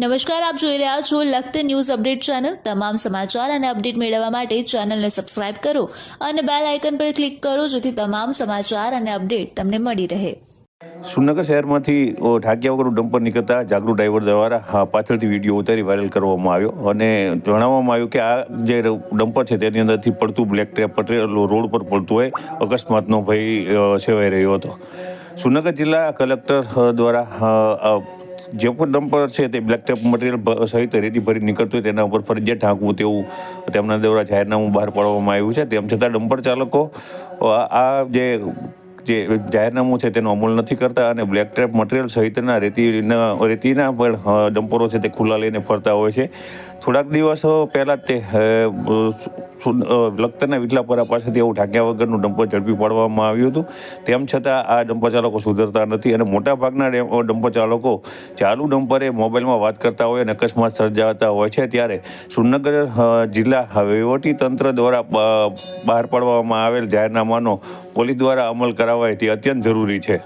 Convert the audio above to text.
નમસ્કાર, આપ જોઈ રહ્યા છો લખત ન્યૂઝ અપડેટ ચેનલ. તમામ સમાચાર અને અપડેટ મેળવવા માટે ચેનલને સબસ્ક્રાઇબ કરો અને બેલ આઇકન પર ક્લિક કરો જેથી તમામ સમાચાર અને અપડેટ તમને મળી રહે. સુરનગર શહેરમાંથી ઢાંકિયા વગરનું ડમ્પર નીકળતા જાગૃત ડ્રાઈવર દ્વારા પાછળથી વીડિયો ઉતારી વાયરલ કરવામાં આવ્યો અને જણાવવામાં આવ્યું કે આ જે ડમ્પર છે તેની અંદરથી પડતું બ્લેક ટેપ પટેલ રોડ પર પડતું હોય, અકસ્માતનો ભય સેવાઈ રહ્યો હતો. સુરનગર જિલ્લા કલેક્ટર દ્વારા જે પણ ડમ્પર છે તે બ્લેક ટેપ મટીરિયલ સહિત રેતી ભરી નીકળતું હોય તેના ઉપર ફરજિયાત ઢાંકવું તેવું તેમના દ્વારા જાહેરનામું બહાર પાડવામાં આવ્યું છે. તેમ છતાં ડમ્પર ચાલકો આ જે જે જાહેરનામું છે તેનો અમલ નથી કરતા અને બ્લેક ટ્રેપ મટીરિયલ સહિતના રેતીના રેતીના પણ ડમ્પરો છે તે ખુલ્લા લઈને ફરતા હોય છે. થોડાક દિવસો પહેલાં તે લખતરના વિટલાપરા પાસેથી એવું ઢાંક્યા વગરનું ડમ્પર ઝડપી પાડવામાં આવ્યું હતું. તેમ છતાં આ ડમ્પર ચાલકો સુધરતા નથી અને મોટાભાગના ડમ્પર ચાલકો ચાલુ ડમ્પરે મોબાઈલમાં વાત કરતા હોય અને અકસ્માત સર્જાતા હોય છે ત્યારે સુરનગર જિલ્લા વહીવટી તંત્ર દ્વારા બહાર પાડવામાં આવેલ જાહેરનામાનો પોલીસ દ્વારા અમલ કરાવાય તે અત્યંત જરૂરી છે.